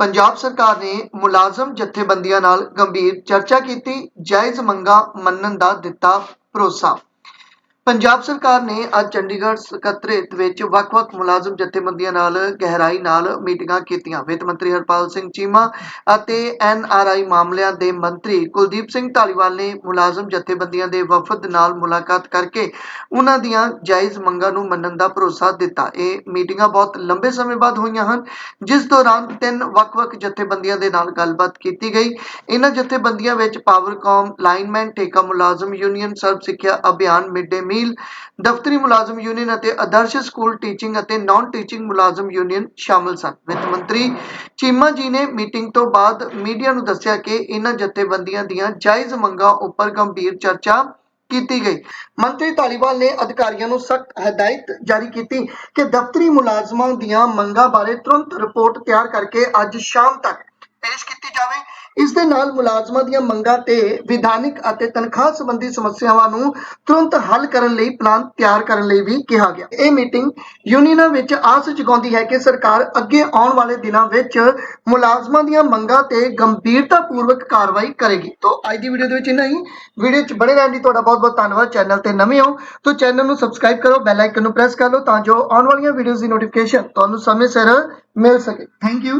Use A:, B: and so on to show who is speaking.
A: ਪੰਜਾਬ ਸਰਕਾਰ ਨੇ ਮੁਲਾਜ਼ਮ ਜਥੇਬੰਦੀਆਂ ਨਾਲ ਗੰਭੀਰ ਚਰਚਾ ਕੀਤੀ। ਜਾਇਜ਼ ਮੰਗਾਂ ਮੰਨਣ ਦਾ ਦਿੱਤਾ ਭਰੋਸਾ। ਪੰਜਾਬ ਸਰਕਾਰ ਨੇ ਅੱਜ ਚੰਡੀਗੜ੍ਹ ਸਕੱਤਰੇਤ ਵਿੱਚ ਵੱਖ-ਵੱਖ ਮੁਲਾਜ਼ਮ ਜਥੇਬੰਦੀਆਂ ਨਾਲ ਗਹਿਰਾਈ ਨਾਲ ਮੀਟਿੰਗਾਂ ਕੀਤੀਆਂ। ਵਿੱਤ ਮੰਤਰੀ ਹਰਪਾਲ ਸਿੰਘ ਚੀਮਾ ਅਤੇ ਐਨਆਰਆਈ ਮਾਮਲਿਆਂ ਦੇ ਮੰਤਰੀ ਕੁਲਦੀਪ ਸਿੰਘ ਢਾਲੀਵਾਲ ਨੇ ਮੁਲਾਜ਼ਮ ਜਥੇਬੰਦੀਆਂ ਦੇ ਵਫਦ ਨਾਲ ਮੁਲਾਕਾਤ ਕਰਕੇ ਉਹਨਾਂ ਦੀਆਂ ਜਾਇਜ਼ ਮੰਗਾਂ ਨੂੰ ਮੰਨਣ ਦਾ ਭਰੋਸਾ ਦਿੱਤਾ। ਇਹ ਮੀਟਿੰਗਾਂ ਬਹੁਤ ਲੰਬੇ ਸਮੇਂ ਬਾਅਦ ਹੋਈਆਂ ਹਨ, ਜਿਸ ਦੌਰਾਨ ਤਿੰਨ ਵੱਖ-ਵੱਖ ਜਥੇਬੰਦੀਆਂ ਦੇ ਨਾਲ ਗੱਲਬਾਤ ਕੀਤੀ ਗਈ। ਇਹਨਾਂ ਜਥੇਬੰਦੀਆਂ ਵਿੱਚ ਪਾਵਰਕਾਮ ਲਾਈਨਮੈਨ, ਠੇਕਾ ਮੁਲਾਜ਼ਮ, ਯੂਨੀਅਨ ਸਰਬ ਸਿੱਖਿਆ ਅਭਿਆਨ ਮਿਡ ਡੇ ਮੀਲ ਦਫ਼ਤਰੀ ਮੁਲਾਜ਼ਮ ਯੂਨੀਅਨ ਅਤੇ ਆਦਰਸ਼ ਸਕੂਲ ਟੀਚਿੰਗ ਅਤੇ ਨਾਨ ਟੀਚਿੰਗ ਮੁਲਾਜ਼ਮ ਯੂਨੀਅਨ ਸ਼ਾਮਲ ਸਨ। ਵਿੱਤ ਮੰਤਰੀ ਚੀਮਾ ਜੀ ਨੇ ਮੀਟਿੰਗ ਤੋਂ ਬਾਅਦ ਮੀਡੀਆ ਨੂੰ ਦੱਸਿਆ ਕਿ ਇਹਨਾਂ ਜਥੇਬੰਦੀਆਂ ਦੀਆਂ ਜਾਇਜ਼ ਮੰਗਾਂ ਉੱਪਰ ਗੰਭੀਰ ਚਰਚਾ ਕੀਤੀ ਗਈ। ਮੰਤਰੀ ਧਾਲੀਵਾਲ ਨੇ ਅਧਿਕਾਰੀਆਂ ਨੂੰ ਸਖਤ ਹਦਾਇਤ ਜਾਰੀ ਕੀਤੀ ਕਿ ਦਫ਼ਤਰੀ ਮੁਲਾਜ਼ਮਾਂ ਦੀਆਂ ਮੰਗਾਂ ਬਾਰੇ ਤੁਰੰਤ ਰਿਪੋਰਟ ਤਿਆਰ ਕਰਕੇ ਅੱਜ ਸ਼ਾਮ ਤੱਕ ਪੇਸ਼ ਕੀਤੀ ਦੇ ਨਾਲ ਮੁਲਾਜ਼ਮਾਂ ਦੀਆਂ ਮੰਗਾਂ ਤੇ ਵਿਧਾਨਿਕ ਅਤੇ ਤਨਖਾਹ ਸੰਬੰਧੀ ਸਮੱਸਿਆਵਾਂ ਨੂੰ ਤੁਰੰਤ ਹੱਲ ਕਰਨ ਲਈ ਪਲਾਨ ਤਿਆਰ ਕਰਨ ਲਈ ਵੀ ਕਿਹਾ ਗਿਆ। ਇਹ ਮੀਟਿੰਗ ਯੂਨੀਅਨਾਂ ਵਿੱਚ ਆਸ ਜਗਾਉਂਦੀ ਹੈ ਕਿ ਸਰਕਾਰ ਅੱਗੇ ਆਉਣ ਵਾਲੇ ਦਿਨਾਂ ਵਿੱਚ ਮੁਲਾਜ਼ਮਾਂ ਦੀਆਂ ਮੰਗਾਂ ਤੇ ਗੰਭੀਰਤਾਪੂਰਵਕ ਕਾਰਵਾਈ ਕਰੇਗੀ। ਤੋਂ ਅੱਜ ਦੀ ਵੀਡੀਓ ਦੇ ਵਿੱਚ ਇੰਨਾ ਹੀ। ਵੀਡੀਓ 'ਚ ਬਣੇ ਰਹਿਣ ਲਈ ਤੁਹਾਡਾ ਬਹੁਤ ਬਹੁਤ ਧੰਨਵਾਦ। ਚੈਨਲ ਤੇ ਨਵੇਂ ਹੋ ਤਾਂ ਚੈਨਲ ਨੂੰ ਸਬਸਕ੍ਰਾਈਬ ਕਰੋ ਬੈਲ ਆਈਕਨ ਨੂੰ ਪ੍ਰੈਸ ਕਰ ਲਓ ਤਾਂ ਜੋ ਆਉਣ ਵਾਲੀਆਂ ਵੀਡੀਓਜ਼ ਦੀ ਨੋਟੀਫਿਕੇਸ਼ਨ ਤੁਹਾਨੂੰ ਸਮੇਂ ਸਿਰ ਮਿਲ ਸਕੇ। Thank you